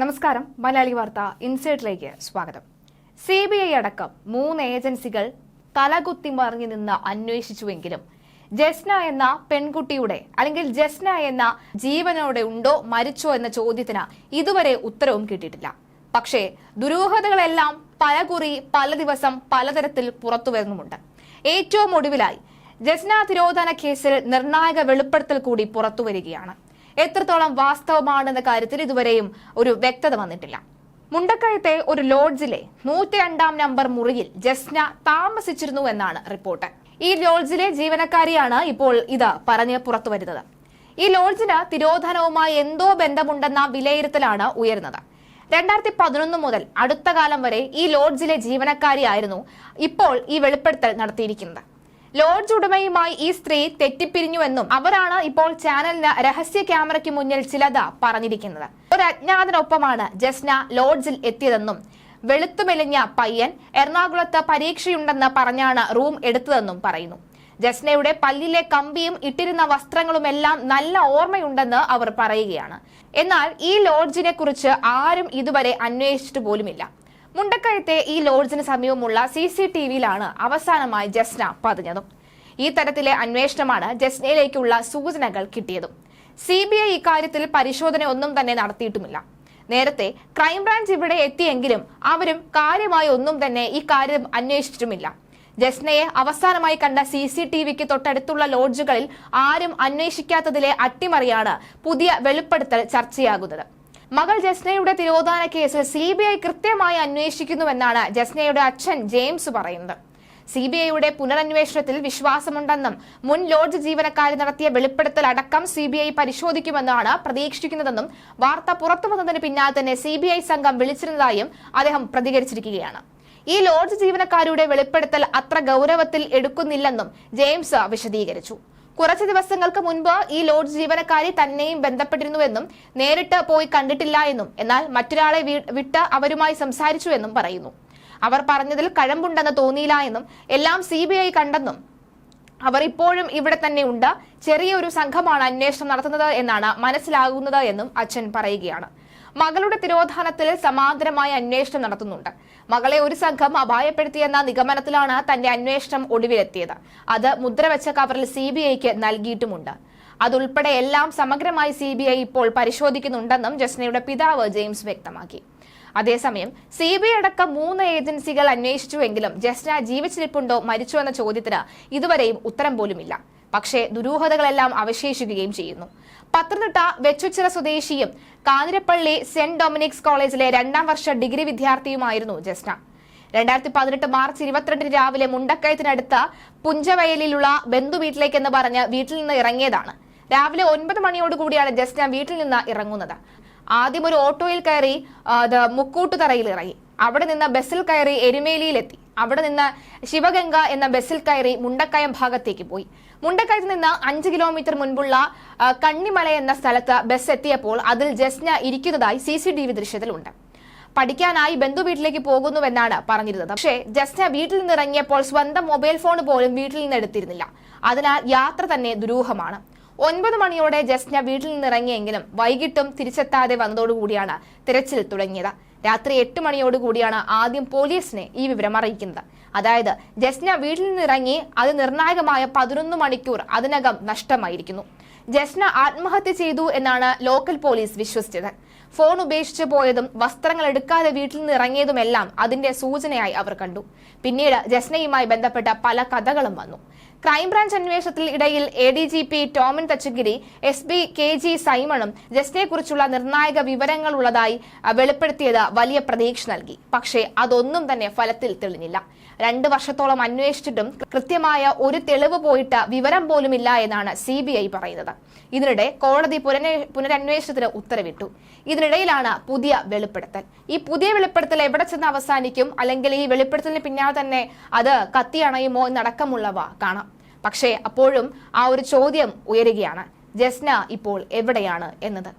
നമസ്കാരം മലയാളി വാർത്ത ഇൻസൈറ്റിലേക്ക് സ്വാഗതം. സി ബി ഐ അടക്കം മൂന്ന് ഏജൻസികൾ തലകുത്തി മറിഞ്ഞു നിന്ന് അന്വേഷിച്ചുവെങ്കിലും ജസ്ന എന്ന പെൺകുട്ടിയുടെ അല്ലെങ്കിൽ ജസ്ന എന്ന ജീവനോടെ ഉണ്ടോ മരിച്ചോ എന്ന ചോദ്യത്തിന് ഇതുവരെ ഉത്തരവും കിട്ടിയിട്ടില്ല. പക്ഷേ ദുരൂഹതകളെല്ലാം പലകുറി പല ദിവസം പലതരത്തിൽ പുറത്തു വരുന്നുമുണ്ട്. ഏറ്റവും ഒടുവിലായി ജസ്ന തിരോധാന കേസിൽ നിർണായക വെളിപ്പെടുത്തൽ കൂടി പുറത്തു വരികയാണ്. എത്രത്തോളം വാസ്തവമാണെന്ന കാര്യത്തിൽ ഇതുവരെയും ഒരു വ്യക്തത വന്നിട്ടില്ല. മുണ്ടക്കയത്തെ ഒരു ലോഡ്ജിലെ നൂറ്റി രണ്ടാം നമ്പർ മുറിയിൽ ജസ്ന താമസിച്ചിരുന്നു എന്നാണ് റിപ്പോർട്ട്. ഈ ലോഡ്ജിലെ ജീവനക്കാരിയാണ് ഇപ്പോൾ ഇത് പറഞ്ഞ് പുറത്തു വരുന്നത്. ഈ ലോഡ്ജിന് തിരോധനവുമായി എന്തോ ബന്ധമുണ്ടെന്ന വിലയിരുത്തലാണ് ഉയരുന്നത്. രണ്ടായിരത്തി പതിനൊന്ന് മുതൽ അടുത്ത കാലം വരെ ഈ ലോഡ്ജിലെ ജീവനക്കാരിയായിരുന്നു ഇപ്പോൾ ഈ വെളിപ്പെടുത്തൽ നടത്തിയിരിക്കുന്നത്. ലോഡ്ജ് ഉടമയുമായി ഈ സ്ത്രീ തെറ്റിപ്പിരിഞ്ഞുവെന്നും അവരാണ് ഇപ്പോൾ ചാനലിന് രഹസ്യ ക്യാമറയ്ക്ക് മുന്നിൽ ചിലത പറഞ്ഞിരിക്കുന്നത്. ഒരു അജ്ഞാതനൊപ്പമാണ് ജസ്ന ലോഡ്ജിൽ എത്തിയതെന്നും വെളുത്തുമെലിഞ്ഞ പയ്യൻ എറണാകുളത്ത് പരീക്ഷയുണ്ടെന്ന് പറഞ്ഞാണ് റൂം എടുത്തതെന്നും പറയുന്നു. ജസ്നയുടെ പല്ലിലെ കമ്പിയും ഇട്ടിരുന്ന വസ്ത്രങ്ങളുമെല്ലാം നല്ല ഓർമ്മയുണ്ടെന്ന് അവർ പറയുകയാണ്. എന്നാൽ ഈ ലോഡ്ജിനെ കുറിച്ച് ആരും ഇതുവരെ അന്വേഷിച്ചിട്ട് പോലുമില്ല. മുണ്ടക്കയത്തെ ഈ ലോഡ്ജിന് സമീപമുള്ള സി സി ടി വിയിലാണ് അവസാനമായി ജസ്ന പതിഞ്ഞതും. ഈ തരത്തിലെ അന്വേഷണമാണ് ജസ്നയിലേക്കുള്ള സൂചനകൾ കിട്ടിയതും. സി ബി ഐ ഇക്കാര്യത്തിൽ പരിശോധന ഒന്നും തന്നെ നടത്തിയിട്ടുമില്ല. നേരത്തെ ക്രൈംബ്രാഞ്ച് ഇവിടെ എത്തിയെങ്കിലും അവരും കാര്യമായി ഒന്നും തന്നെ ഈ കാര്യം അന്വേഷിച്ചിട്ടുമില്ല. ജസ്നയെ അവസാനമായി കണ്ട സി സി ടി വിക്ക് തൊട്ടടുത്തുള്ള ലോഡ്ജുകളിൽ ആരും അന്വേഷിക്കാത്തതിലെ അട്ടിമറിയാണ് പുതിയ വെളിപ്പെടുത്തൽ ചർച്ചയാകുന്നത്. മകൾ ജസ്നയുടെ തിരോധാന കേസിൽ സി ബി ഐ കൃത്യമായി അന്വേഷിക്കുന്നുവെന്നാണ് ജസ്നയുടെ അച്ഛൻ ജെയിംസ് പറയുന്നത്. സി ബി ഐയുടെ പുനരന്വേഷണത്തിൽ വിശ്വാസമുണ്ടെന്നും മുൻ ലോഡ്ജ് ജീവനക്കാരി നടത്തിയ വെളിപ്പെടുത്തൽ അടക്കം സി ബി ഐ പരിശോധിക്കുമെന്നാണ് പ്രതീക്ഷിക്കുന്നതെന്നും വാർത്ത പുറത്തുവന്നതിന് പിന്നാലെ തന്നെ സി ബി ഐ സംഘം വിളിച്ചിരുന്നതായും അദ്ദേഹം പ്രതികരിച്ചിരിക്കുകയാണ്. ഈ ലോഡ്ജ് ജീവനക്കാരുടെ വെളിപ്പെടുത്തൽ അത്ര ഗൗരവത്തിൽ എടുക്കുന്നില്ലെന്നും ജെയിംസ് വിശദീകരിച്ചു. കുറച്ച് ദിവസങ്ങൾക്ക് മുൻപ് ഈ ലോഡ്ജ് ജീവനക്കാരി തന്നെയും ബന്ധപ്പെട്ടിരുന്നുവെന്നും നേരിട്ട് പോയി കണ്ടിട്ടില്ല എന്നും എന്നാൽ മറ്റൊരാളെ വിട്ട് അവരുമായി സംസാരിച്ചുവെന്നും പറയുന്നു. അവർ പറഞ്ഞതിൽ കഴമ്പുണ്ടെന്ന് തോന്നിയില്ല എന്നും എല്ലാം സി കണ്ടെന്നും അവർ ഇപ്പോഴും ഇവിടെ തന്നെ ഉണ്ട്. ചെറിയൊരു സംഘമാണ് അന്വേഷണം നടത്തുന്നത് എന്നാണ് മനസ്സിലാകുന്നത് എന്നും അച്ഛൻ പറയുകയാണ്. മകളുടെ തിരോധാനത്തിൽ സമാന്തരമായ അന്വേഷണം നടത്തുന്നുണ്ട്. മകളെ ഒരു സംഘം അപായപ്പെടുത്തിയെന്ന നിഗമനത്തിലാണ് തന്റെ അന്വേഷണം ഒടുവിലെത്തിയത് അത് മുദ്രവെച്ച കവറിൽ സി ബി ഐക്ക് നൽകിയിട്ടുമുണ്ട്. അതുൾപ്പെടെ എല്ലാം സമഗ്രമായി സി ബി ഐ ഇപ്പോൾ പരിശോധിക്കുന്നുണ്ടെന്നും ജസ്നയുടെ പിതാവ് ജെയിംസ് വ്യക്തമാക്കി. അതേസമയം സി ബി ഐ അടക്കം മൂന്ന് ഏജൻസികൾ അന്വേഷിച്ചുവെങ്കിലും ജസ്ന ജീവിച്ചിരിപ്പുണ്ടോ മരിച്ചോ എന്ന ചോദ്യത്തിന് ഇതുവരെയും ഉത്തരം പോലുമില്ല. പക്ഷേ ദുരൂഹതകളെല്ലാം അവശേഷിക്കുകയും ചെയ്യുന്നു. പത്തനംതിട്ട വെച്ചുച്ചിറ സ്വദേശിയും കാഞ്ഞിരപ്പള്ളി സെന്റ് ഡൊമിനിക്സ് കോളേജിലെ രണ്ടാം വർഷ ഡിഗ്രി വിദ്യാർത്ഥിയുമായിരുന്നു ജസ്ന. രണ്ടായിരത്തി പതിനെട്ട് മാർച്ച് ഇരുപത്തിരണ്ടിന് രാവിലെ മുണ്ടക്കയത്തിനടുത്ത പുഞ്ചവയലിലുള്ള ബന്ധു വീട്ടിലേക്കെന്ന് പറഞ്ഞ് വീട്ടിൽ നിന്ന് ഇറങ്ങിയതാണ്. രാവിലെ ഒൻപത് മണിയോടുകൂടിയാണ് ജസ്ന വീട്ടിൽ നിന്ന് ഇറങ്ങുന്നത്. ആദ്യം ഒരു ഓട്ടോയിൽ കയറി മുക്കൂട്ടുതറയിൽ ഇറങ്ങി അവിടെ നിന്ന് ബസ്സിൽ കയറി എരുമേലിയിലെത്തി. അവിടെ നിന്ന് ശിവഗംഗ എന്ന ബസ്സിൽ കയറി മുണ്ടക്കയം ഭാഗത്തേക്ക് പോയി. മുണ്ടക്കയത്ത് നിന്ന് അഞ്ച് കിലോമീറ്റർ മുൻപുള്ള കണ്ണിമല എന്ന സ്ഥലത്ത് ബസ് എത്തിയപ്പോൾ അതിൽ ജസ്ന ഇരിക്കുന്നതായി സി സി ടി വി ദൃശ്യത്തിലുണ്ട്. പഠിക്കാനായി ബന്ധു വീട്ടിലേക്ക് പോകുന്നുവെന്നാണ് പറഞ്ഞിരുന്നത്. പക്ഷേ ജസ്ന വീട്ടിൽ നിന്ന് ഇറങ്ങിയപ്പോൾ സ്വന്തം മൊബൈൽ ഫോൺ പോലും വീട്ടിൽ നിന്ന് എടുത്തിരുന്നില്ല. അതിനാൽ യാത്ര തന്നെ ദുരൂഹമാണ്. ഒൻപത് മണിയോടെ ജസ്ന വീട്ടിൽ നിന്ന് ഇറങ്ങിയെങ്കിലും വൈകിട്ടും തിരിച്ചെത്താതെ വന്നതോടുകൂടിയാണ് തിരച്ചിൽ തുടങ്ങിയത്. രാത്രി എട്ട് മണിയോടുകൂടിയാണ് ആദ്യം പോലീസിനെ ഈ വിവരം അറിയിക്കുന്നത്. അതായത് ജസ്ന വീട്ടിൽ നിന്നിറങ്ങി അത് നിർണായകമായ പതിനൊന്ന് മണിക്കൂർ അതിനകം നഷ്ടമായിരിക്കുന്നു. ജസ്ന ആത്മഹത്യ ചെയ്തു എന്നാണ് ലോക്കൽ പോലീസ് വിശ്വസിച്ചത്. ഫോൺ ഉപേക്ഷിച്ച് പോയതും വസ്ത്രങ്ങൾ എടുക്കാതെ വീട്ടിൽ നിന്ന് ഇറങ്ങിയതുമെല്ലാം അതിന്റെ സൂചനയായി അവർ കണ്ടു. പിന്നീട് ജസ്നയുമായി ബന്ധപ്പെട്ട പല കഥകളും വന്നു. ക്രൈംബ്രാഞ്ച് അന്വേഷണത്തിൽ ഇടയിൽ A D G P Tomin Thachankary S P K G സൈമണും ജസ്റ്റിനെക്കുറിച്ചുള്ള നിർണായക വിവരങ്ങൾ ഉള്ളതായി വെളിപ്പെടുത്തിയത് വലിയ പ്രതീക്ഷ നൽകി. പക്ഷേ അതൊന്നും തന്നെ ഫലത്തിൽ തെളിഞ്ഞില്ല. രണ്ട് വർഷത്തോളം അന്വേഷിച്ചിട്ടും കൃത്യമായ ഒരു തെളിവ് പോയിട്ട് വിവരം പോലും ഇല്ല എന്നാണ് സി ബി ഐ പറയുന്നത്. ഇതിനിടെ കോടതി പുനരന്വേഷണത്തിന് ഉത്തരവിട്ടു. ഇതിനിടയിലാണ് പുതിയ വെളിപ്പെടുത്തൽ. ഈ പുതിയ വെളിപ്പെടുത്തൽ എവിടെ ചെന്ന് അവസാനിക്കും? അല്ലെങ്കിൽ ഈ വെളിപ്പെടുത്തലിന് പിന്നാലെ തന്നെ അത് കത്തിയണയുമോ എന്നടക്കമുള്ളവ കാണാം. പക്ഷേ അപ്പോഴും ആ ഒരു ചോദ്യം ഉയരുകയാണ്. ജസ്ന ഇപ്പോൾ എവിടെയാണ് എന്നത്?